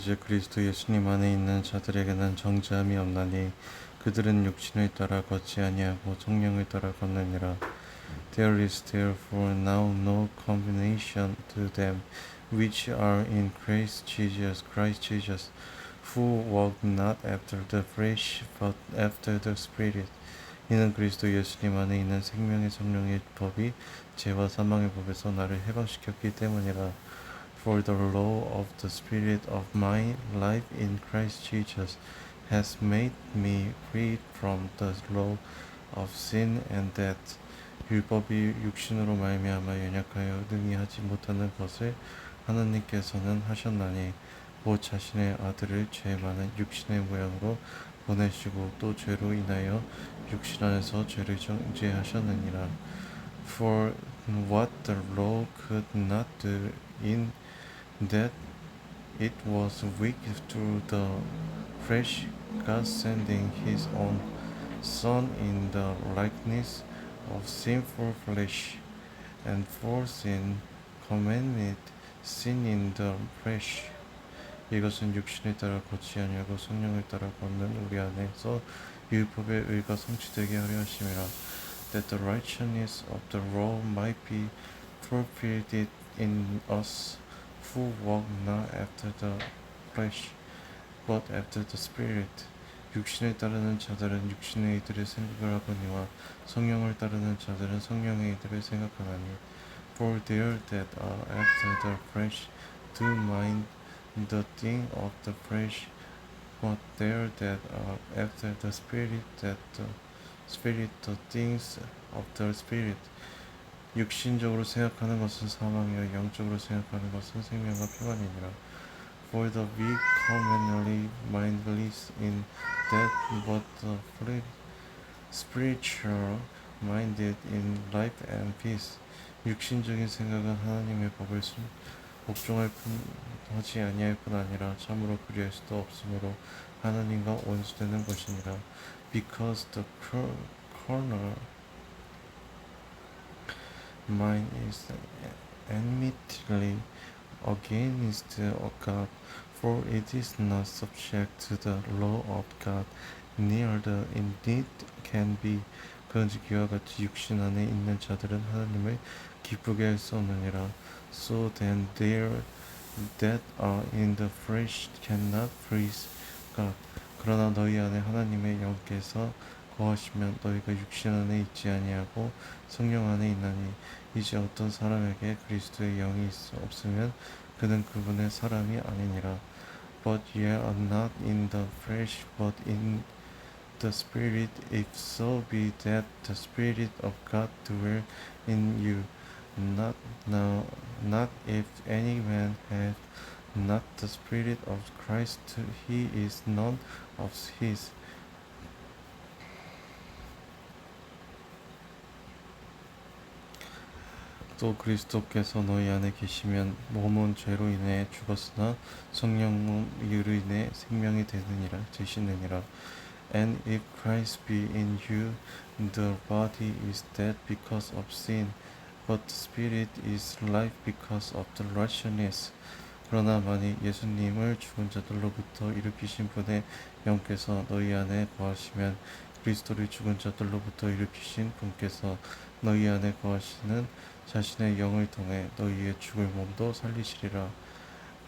이제 그리스도 예수님 안에 있는 자들에게는 정죄함이 없나니 그들은 육신을 따라 걷지 아니하고 성령을 따라 걷느니라. There is therefore now no condemnation to them which are in Christ Jesus, Christ Jesus, who walk not after the flesh, but after the Spirit. 이는 그리스도 예수님 안에 있는 생명의 성령의 법이 죄와 사망의 법에서 나를 해방시켰기 때문이라. For the law of the Spirit of my life in Christ Jesus has made me free from the law of sin and death. 율법이 육신으로 말미암아 연약하여 능히 하지 못하는 것을 하나님께서는 하셨나니 곧 자신의 아들을 죄 많은 육신의 모양으로 보내시고 또 죄로 인하여 육신 안에서 죄를 정죄하셨느니라. For what the law could not do in that it was weak through the flesh, God sending his own Son in the likeness of sinful flesh, and for sin commanded sin in the flesh. 이것은 육신에 따라 걷지 아니하고 성령을 따라 걷는 우리 안에서 율법의 의가 성취되게 하려 하심이라. That the righteousness of the law might be fulfilled in us who walk not after the flesh, but after the Spirit. 육신을 따르는 자들은 육신의 이들의 생각을 하거니와 성령을 따르는 자들은 성령의 이들을 생각하나니. For there that are after the flesh do mind the thing of the flesh, but there that are after the spirit that the spirit the things of the spirit. 육신적으로 생각하는 것은 사망이요 영적으로 생각하는 것은 생명과 평안이니라. For the weak commonly mindless in death, but the flesh spiritual minded in life and peace. 육신적인 생각은 하나님의 법을 순, 복종할 뿐 하지 아니할 뿐 아니라 참으로 그리할 수도 없으므로 하나님과 원수되는 것이니라. Because the cor- mind is enmity against God, for it is not subject to the law of God, neither indeed can be. 이와 같이 육신 안에 있는 자들은 하나님을 기쁘게 할 수 없느니라. So then there that are in the flesh cannot please God. 그러나 너희 안에 하나님의 영께서 거하시면 너희가 육신 안에 있지 아니하고 성령 안에 있나니 이제 어떤 사람에게 그리스도의 영이 있- 없으면 그는 그분의 사람이 아니니라. But ye are not in the flesh, but in the Spirit, if so be that the Spirit of God dwell in you. Not now, not if any man hath not the Spirit of Christ, he is none of his. 또 그리스도께서 너희 안에 계시면 몸은 죄로 인해 죽었으나 성령은 이로 인해 생명이 되느니라 되시느니라. And if Christ be in you, the body is dead because of sin, but the spirit is life because of the righteousness. 그러나 만일 예수님을 죽은 자들로부터 일으키신 분의 영께서 너희 안에 거하시면 그리스도를 죽은 자들로부터 일으키신 분께서 너희 안에 거하시는 자신의 영을 통해 너희의 죽을 몸도 살리시리라.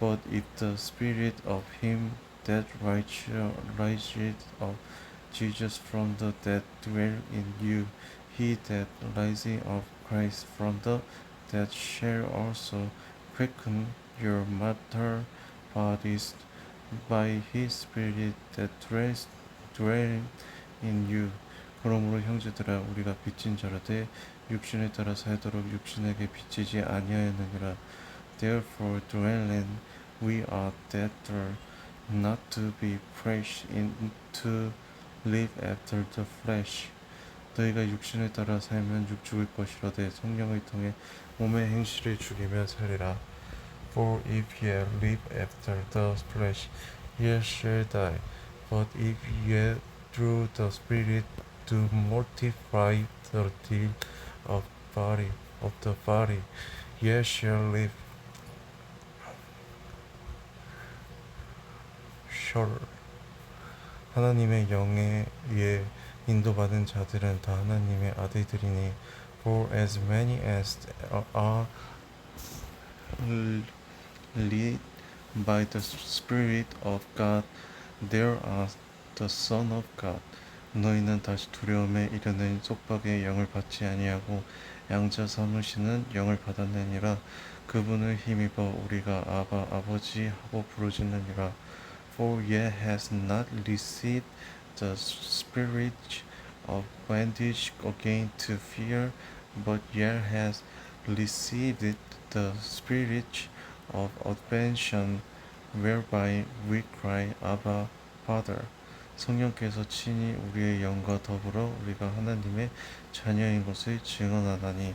But if the spirit of him that raised of Jesus from the dead dwell in you, he that rising of Christ from the dead shall also quicken your mortal bodies by his spirit that dwells dwell you. 그러므로 형제들아 우리가 빚진 자라되 육신에 따라 살도록 육신에게 빚지지 아니하였느니라. Therefore dwelling we are debtor not to be fresh in to live after the flesh. 너희가 육신에 따라 살면 육죽을 것이로되 성령을 통해 몸의 행실을 죽이며 살리라. For if ye live after the flesh, ye shall die. But if ye through the Spirit do mortify the deed of body of the body, ye shall live. shall 하나님의 영에 의해 인도받은 자들은 다 하나님의 아들들이니 for as many as are led by the Spirit of God there are the Son of God 너희는 다시 두려움에 이르는 속박의 영을 받지 아니하고 양자 삼으시는 영을 받았느니라 그분을 힘입어 우리가 아바 아버지 하고 부르짖느니라 For ye has not received the spirit of bondage again to fear, but ye has received the spirit of adoption, whereby we cry, Abba, Father. 성령께서 친히 우리의 영과 더불어 우리가 하나님의 자녀인 것을 증언하나니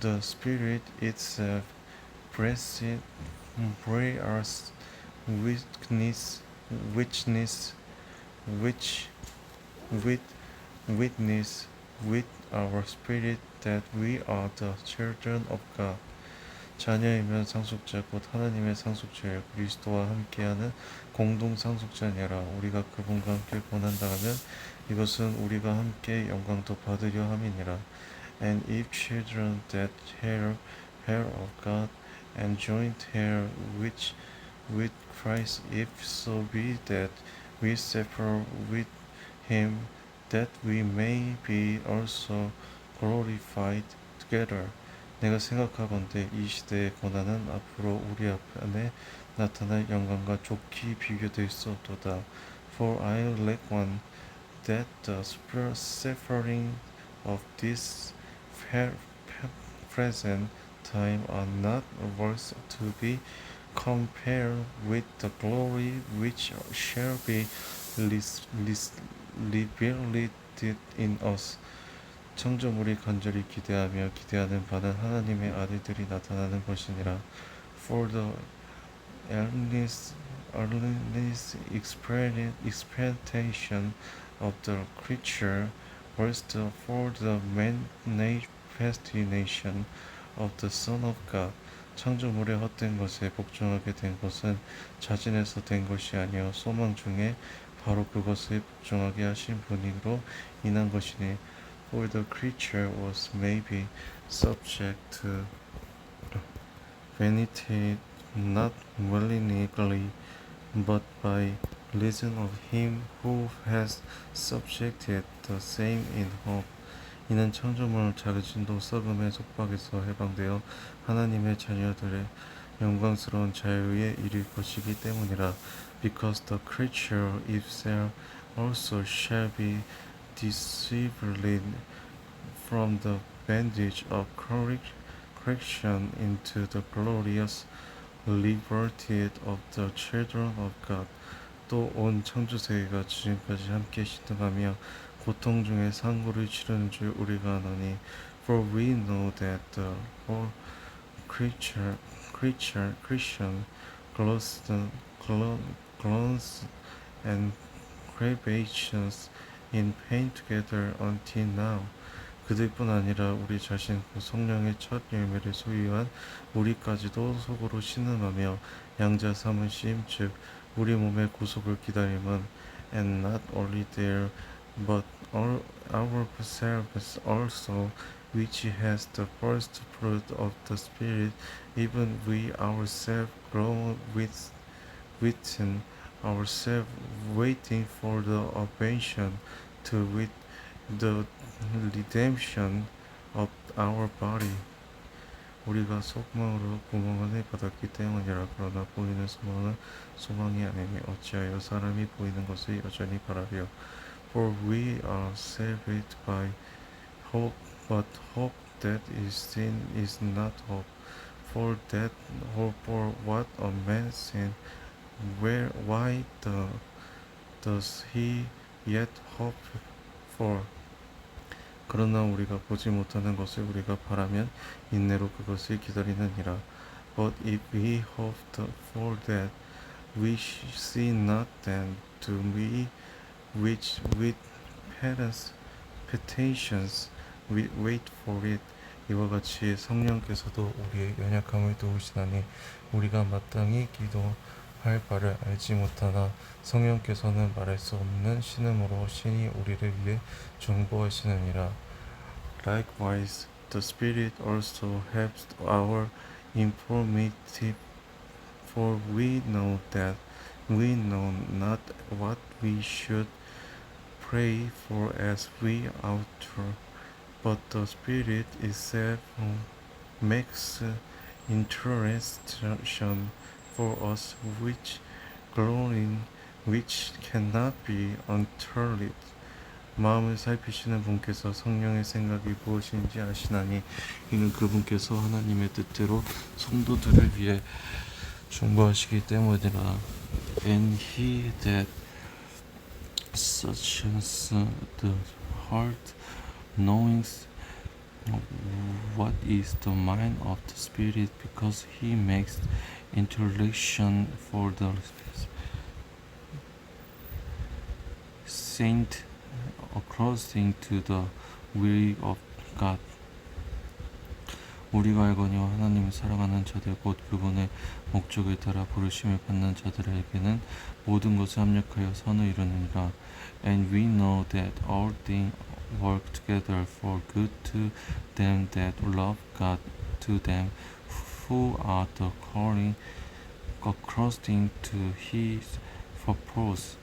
The Spirit itself blessed bears witness witness which with witness with our spirit that we are the children of God. 자녀이면 상속자 곧 하나님의 상속자여 그리스도와 함께하는 공동 상속자니라 우리가 그분과 함께 고난당하면 이것은 우리가 함께 영광도 받으려 함이니라 and if children that hear hear of God and joint heir which with Christ if so be that we suffer with him that we may be also glorified together 내가 생각하건대 이 시대의 고난은 앞으로 우리 앞에 나타날 영광과 좋게 비교될 수 없도다. For I reckon that the suffering of this present time are not worth to be compared with the glory which shall be revealed in us. 청조물이 간절히 기대하며 기대하는 바는 하나님의 아들들이 나타나는 것이니라. For the earnest, earnest expectation of the creature was for the manifestation of the Son of God. 창조물의 헛된 것에 복종하게 된 것은 자진해서 된 것이 아니요 소망 중에 바로 그것을 복종하게 하신 분으로 인한 것이니 for the creature was maybe subject to vanity not willingly but by reason of him who has subjected the same in hope 이는 창조물 작으신도 썩음의 속박에서 해방되어 하나님의 자녀들의 영광스러운 자유에 이를 것이기 때문이라 because the creature itself also shall be delivered from the bondage of correction into the glorious liberty of the children of God 또 온 창조세계가 지금까지 함께 신등하며 고통 중에 상고를 치르는 줄 우리가 아노니 for we know that the whole creature creature Christian clothes clothes and creations in pain together until now 그들뿐 아니라 우리 자신 그 성령의 첫 열매를 소유한 우리까지도 속으로 신음하며 양자 삼으심 즉 우리 몸의 구속을 기다림은 and not only there but all ourselves also which has the first fruit of the spirit even we ourselves grow with within ourselves waiting for the salvation to wit the redemption of our body. 우리가 소망으로 구원을 받았기 때문이라 그러나 보이는 소망은 소망이 아니니 어찌하여 사람이 보이는 것을 여전히 바라려 For we are saved by hope but hope that is seen is not hope for that hope for what a man sin where why the, does he yet hope for 그러나 우리가 보지 못하는 것을 우리가 바라면 인내로 그것을 기다리느니라. But if we hope for that we see not then do we which with parents petitions we wait for it 이와 같이 성령께서도 우리의 연약함을 도우시나니 우리가 마땅히 할 바를 알지 못하나 성령께서는 말할 수 없는 신음으로 신이 우리를 위해 중보하시느니라. Likewise, the Spirit also helps our infirmity, for we know that we know not what we should pray for as we ought to, but the Spirit itself makes intercession for us which glorying which cannot be uttered. 마음을 살피시는 분께서 성령의 생각이 무엇인지 아시나니 이는 그분께서 하나님의 뜻대로 성도들을 위해 중보하시기 때문이라. And he that searches the heart, knowing what is the mind of the Spirit, because he makes intercession for the saint according to the will of God. 우리가 알거니와 하나님을 사랑하는 자들 곧 그분의 목적을 따라 부르심을 받는 자들에게는 모든 것을 합력하여 선을 이루느니라. And we know that all things work together for good to them that love God, to them who are the calling according to His purpose.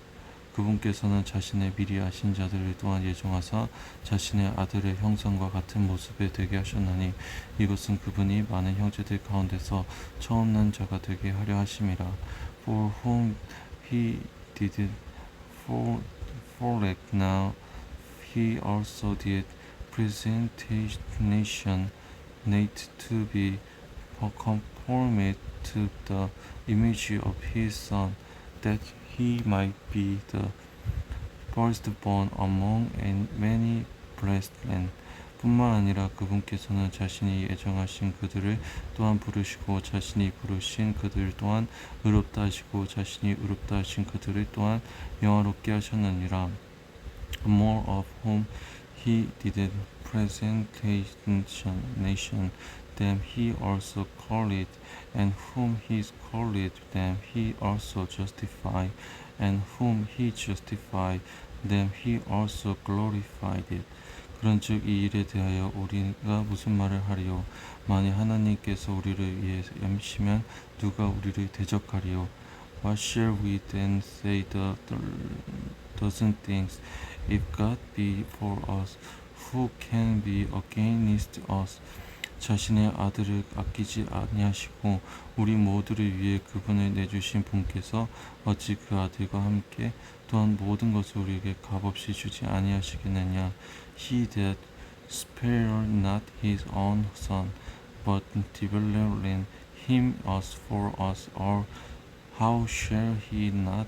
그분께서는 자신의 미리 아신 자들을 또한 예정하사 자신의 아들의 형상과 같은 모습에 되게 하셨나니 이것은 그분이 많은 형제들 가운데서 처음 난 자가 되게 하려 하심이라. For whom he did for foreknow, now he also did predestination, made to be conformed to the image of his son, that he might be the firstborn among many brethren. 뿐만 아니라 그분께서는 자신이 예정하신 그들을 또한 부르시고 자신이 부르신 그들 또한 의롭다 하시고 자신이 의롭다 하신 그들을 또한 영화롭게 하셨느니라. More of whom he did presentation, them he also called, and whom he called, them he also justified, and whom he justified, them he also glorified. 그런즉 이 일에 대하여 우리가 무슨 말을 하리요? 만일 하나님께서 우리를 위해 염시면 누가 우리를 대적하리요? What shall we then say the, the dozen things? If God be for us, who can be against us? 자신의 아들을 아끼지 아니하시고 우리 모두를 위해 그분을 내주신 분께서 어찌 그 아들과 함께 또한 모든 것을 우리에게 값없이 주지 아니하시겠느냐 He that spared not his own son but delivered him us for us all how shall he not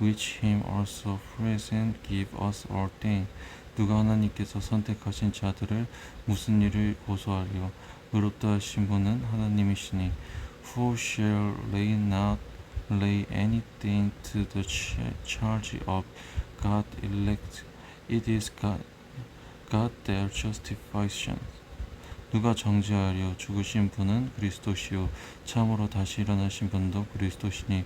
which him also present give us things 누가 하나님께서 선택하신 자들을 무슨 일을 고소하리요 의롭다 하신 분은 하나님이시니 who shall lay not lay anything to the charge of God elect it is God, God that justifies 누가 정죄하려 죽으신 분은 그리스도시요 참으로 다시 일어나신 분도 그리스도시니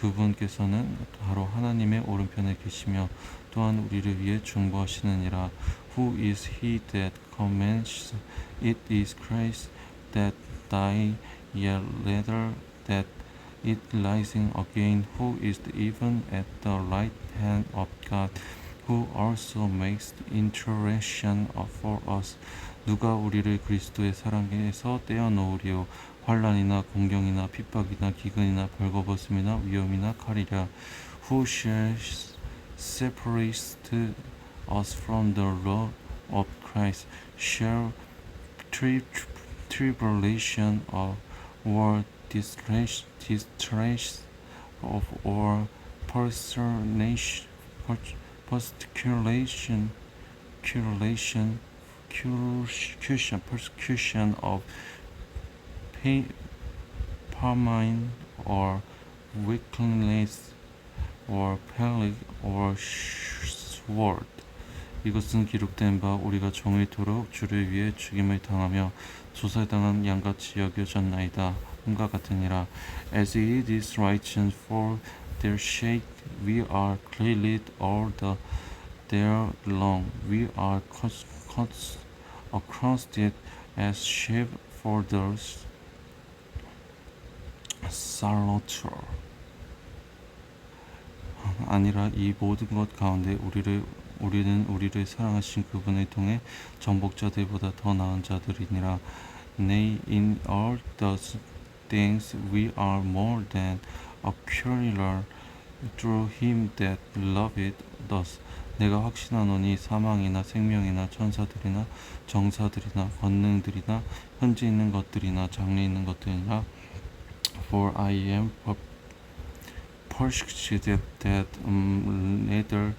그분께서는 바로 하나님의 오른편에 계시며 또한 우리를 위해 중보하시느니라. Who is he that commands? It is Christ that died, yet later that it rising again, who is even at the right hand of God, who also makes intercession for us. 누가 우리를 그리스도의 사랑에서 떼어놓으리요 환란이나 공경이나 핍박이나 기근이나 벌거벗음이나 위험이나 칼이라 who shall separate us from the love of Christ shall tri tribulation of or distress, distress of or persecution, persecution, persecution, persecution, persecution of pain, famine or weakness or plague or sword. 이것은 기록된 바 우리가 정의토록 주를 위해 죽임을 당하며 조살당한 양같이 여겨졌나이다. 흠과 같으니라 as it is written for their sake we are clearly all the day long we are cut across it as sheep for slaughter 아니라 이 모든 것 가운데 우리를 우리는 우리를 사랑하신 그분을 통해 정복자들보다 더 나은 자들이니라. Nay, in all those things we are more than a conqueror through him that loved us. 내가 확신하노니 사망이나 생명이나 천사들이나 정사들이나 권능들이나 현재 있는 것들이나 장래 있는 것들이나 for I am per- persuaded that um, neither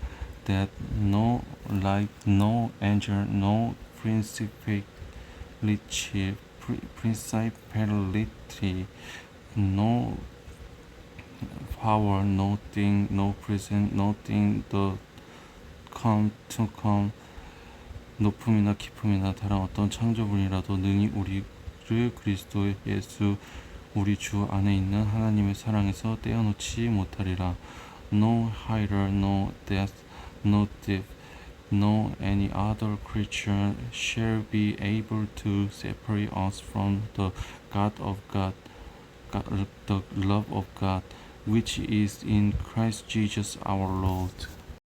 that no life, no angel, no principality, pri- principality, no power, no thing, no present, nothing the come to come, 높음이나 깊음이나 다른 어떤 창조물이라도 능히 우리를 그리스도 예수 우리 주 안에 있는 하나님의 사랑에서 떼어놓지 못하리라. No higher, no depth, no depth, no any other creature shall be able to separate us from the God of God, God the love of God, which is in Christ Jesus our Lord.